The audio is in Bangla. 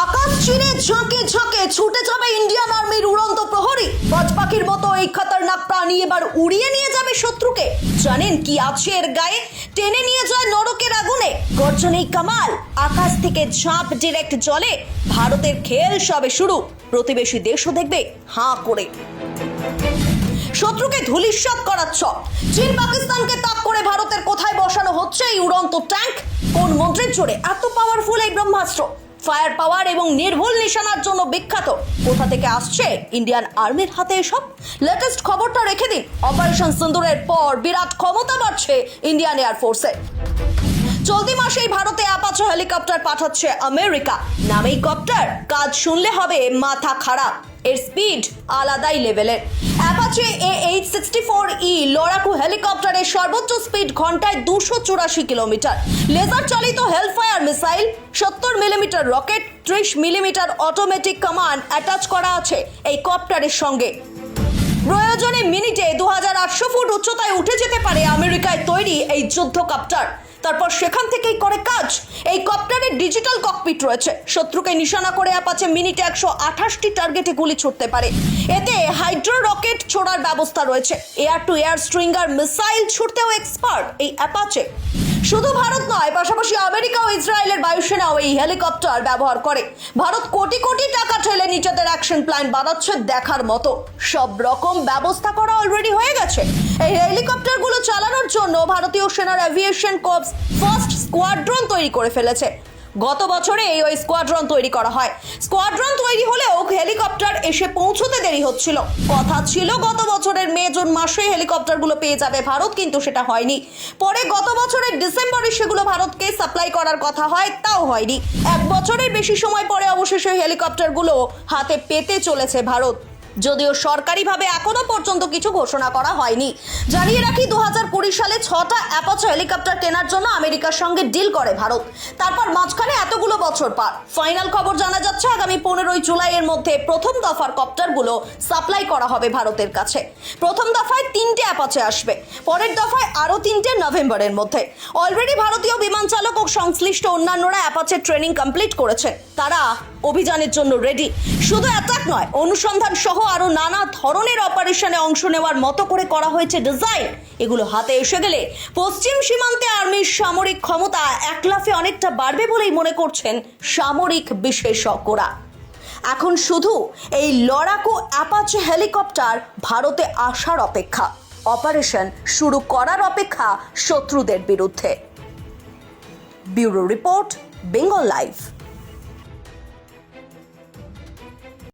আকাশ চিরে ঝাঁকে ঝাঁকে ছুটে যাবে ইন্ডিয়ান আর্মির উড়ন্ত প্রহরী। বাজপাখির মতো এই খতরনাক প্রাণী এবার উড়িয়ে নিয়ে যাবে শত্রুকে। জানেন কি আছে এর গায়ে? টেনে নিয়ে যায় নরকের আগুনে। গর্জনেই কামাল। আকাশ থেকে ঝাঁপ ডিরেক্ট জলে। ভারতের খেল সবে শুরু। প্রতিবেশী দেশও দেখবে হাঁ করে। শত্রুকে ধুলিস্বাত করার ছক চীন পাকিস্তানকে তাক করে ভারতের কোথায় বসানো হচ্ছে এই উড়ন্ত ট্যাঙ্ক? কোন মন্ত্রের জোরে এত পাওয়ারফুল এই ব্রহ্মাস্ত্র? ফায়ার পাওয়ার এবং নির্ভুল নিশানার জন্য বিখ্যাত। কোথা থেকে আসছে ইন্ডিয়ান আর্মির হাতে এসব? লেটেস্ট খবরটা রেখে দিন অপারেশন সিন্দুরের পর বিরাট ক্ষমতা বাড়ছে ইন্ডিয়ান এয়ারফোর্সে চলতি মাসেই ভারতে আপাচ হেলিকপ্টার পাঠাচ্ছে আমেরিকা। নামেই কপ্টার, কাজ শুনলে হবে মাথা খারাপ। এর স্পিড আলাদাই লেভেলের Apache A eight sixty four E লড়াকু হেলিকপ্টারের সর্বোচ্চ স্পিড ঘন্টায় দুশো চুরাশি কিলোমিটার লেজার চালিত হেলফায়ার মিসাইল সত্তর মিলিমিটার রকেট ত্রিশ মিলিমিটার অটোমেটিক কমান্ড অ্যাটাচ করা আছে এই কপ্টারের সঙ্গে। প্রয়োজনে মিনিটে দু হাজার আটশো ফুট উচ্চতায় উঠে যেতে পারে আমেরিকায় তৈরি এই যুদ্ধ কপ্টার তারপর সেখান থেকেই করে কাজ। এই কপ্টারের ডিজিটাল ককপিট রয়েছে। শত্রুকে নিশানা করে অ্যাপাচে মিনিটে একশো আঠাশটি টার্গেটে গুলি ছুটতে পারে। এতে হাইড্রো রকেট ছোড়ার ব্যবস্থা রয়েছে। Air to air Stinger missile ছুটতেও expert এই অ্যাপাচে শুধু ভারত নয়, পাশাপাশি আমেরিকা ও ইসরায়েলের বায়ুসেনাও এই হেলিকপ্টার ব্যবহার করে। ভারত কোটি কোটি নিজেদের অ্যাকশন প্ল্যান বানাচ্ছে দেখার মতো। সব রকম ব্যবস্থা করা অলরেডি হয়ে গেছে। এই হেলিকপ্টারগুলো চালানোর জন্য ভারতীয় সেনার অ্যাভিয়েশন কর্পস ফার্স্ট স্কোয়াড্রন তৈরি করে ফেলেছে। গত বছরে এই ওই স্কোয়াড্রন তৈরি করা হয়। স্কোয়াড্রন তৈরি হলেও হেলিকপ্টার এসে পৌঁছতে দেরি হচ্ছিল। কথা ছিল, গত বছরের মে, জুন মাসে হেলিকপ্টারগুলো পেয়ে যাবে ভারত, কিন্তু সেটা হয়নি। পরে গত বছরের ডিসেম্বরে সেগুলো ভারতকে সাপ্লাই করার কথা হয়, তাও হয়নি। এক বছরের বেশি সময় পরে অবশেষে হেলিকপ্টারগুলো হাতে পেতে চলেছে ভারত। যদিও সরকারিভাবে এখনও পর্যন্ত কিছু ঘোষণা করা হয়নি। জানিয়ে রাখি দু হাজার কুড়ি সালে ছটা অ্যাপাচো হেলিকপ্টার কেনার জন্য আমেরিকার সঙ্গে ডিল করে ভারত। তারপর মাঝখানে এতগুলো বছর পার। ফাইনাল খবর জানা যাচ্ছে, আগামী পনেরোই জুলাইয়ের মধ্যে প্রথম দফার কপ্টারগুলো সাপ্লাই করা হবে ভারতের কাছে। প্রথম দফায় তিনটে অ্যাপাচে আসবে, পরের দফায় আরও তিনটে নভেম্বরের মধ্যে। অলরেডি ভারতীয় বিমান চালক ও সংশ্লিষ্ট অন্যান্যরা অ্যাপাচের ট্রেনিং কমপ্লিট করেছে। তারা অভিযানের জন্য রেডি। শুধু অ্যাটাক নয়, অনুসন্ধান সহ আরও নানা ধরনের অপারেশনে অংশ নেওয়ার মতো করে করা হয়েছে ডিজাইন। এগুলো হাতে এসে গেলে পশ্চিম সীমান্তে আর্মির সামরিক ক্ষমতা এক লাফে অনেকটা বাড়বে বলেই মনে করছেন সামরিক বিশেষজ্ঞরা। এখন শুধু এই লড়াকু অ্যাপাচে হেলিকপ্টার ভারতে আসার অপেক্ষা। অপারেশন শুরু করার অপেক্ষা শত্রুদের বিরুদ্ধে। Bureau report, Bengal live.